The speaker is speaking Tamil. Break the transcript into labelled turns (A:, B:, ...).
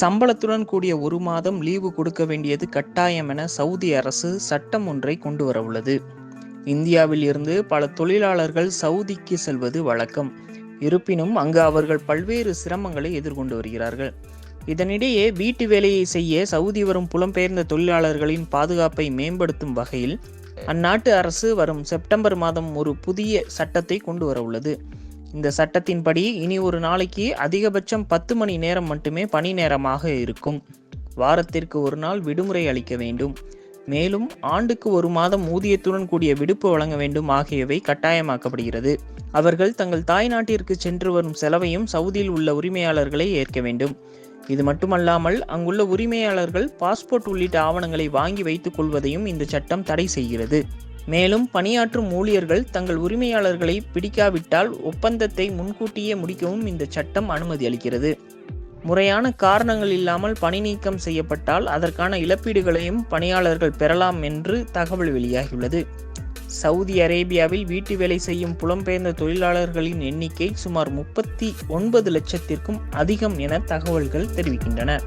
A: சம்பளத்துடன் கூடிய ஒரு மாதம் லீவு கொடுக்க வேண்டியது கட்டாயம் என சவுதி அரசு சட்டம் ஒன்றை கொண்டு வரவுள்ளது இந்தியாவில் இருந்து பல தொழிலாளர்கள் சவுதிக்கு செல்வது வழக்கம். இருப்பினும் அங்கு அவர்கள் பல்வேறு சிரமங்களை எதிர்கொண்டு வருகிறார்கள். இதனிடையே வீட்டு வேலையை செய்ய சவுதி வரும் புலம்பெயர்ந்த தொழிலாளர்களின் பாதுகாப்பை மேம்படுத்தும் வகையில் அந்நாட்டு அரசு வரும் செப்டம்பர் மாதம் ஒரு புதிய சட்டத்தை கொண்டு வரவுள்ளது இந்த சட்டத்தின்படி இனி ஒரு நாளைக்கு அதிகபட்சம் பத்து மணி நேரம் மட்டுமே பணி நேரமாக இருக்கும். வாரத்திற்கு ஒரு நாள் விடுமுறை அளிக்க வேண்டும். மேலும் ஆண்டுக்கு ஒரு மாதம் ஊதியத்துடன் கூடிய விடுப்பு வழங்க வேண்டும் ஆகியவை கட்டாயமாக்கப்படுகிறது. அவர்கள் தங்கள் தாய் நாட்டிற்கு சென்று வரும் செலவையும் சவுதியில் உள்ள உரிமையாளர்களை ஏற்க வேண்டும். இது மட்டுமல்லாமல் அங்குள்ள உரிமையாளர்கள் பாஸ்போர்ட் உள்ளிட்ட ஆவணங்களை வாங்கி வைத்துக் கொள்வதையும் இந்த சட்டம் தடை செய்கிறது. மேலும் பணியாற்றும் ஊழியர்கள் தங்கள் உரிமையாளர்களை பிடிக்காவிட்டால் ஒப்பந்தத்தை முன்கூட்டியே முடிக்கவும் இந்த சட்டம் அனுமதி அளிக்கிறது. முறையான காரணங்கள் இல்லாமல் பணி நீக்கம் செய்யப்பட்டால் அதற்கான இழப்பீடுகளையும் பணியாளர்கள் பெறலாம் என்று தகவல் வெளியாகியுள்ளது. சவுதி அரேபியாவில் வீட்டு வேலை செய்யும் புலம்பெயர்ந்த தொழிலாளர்களின் எண்ணிக்கை சுமார் முப்பத்தி ஒன்பது லட்சத்திற்கும் அதிகம் என தகவல்கள் தெரிவிக்கின்றன.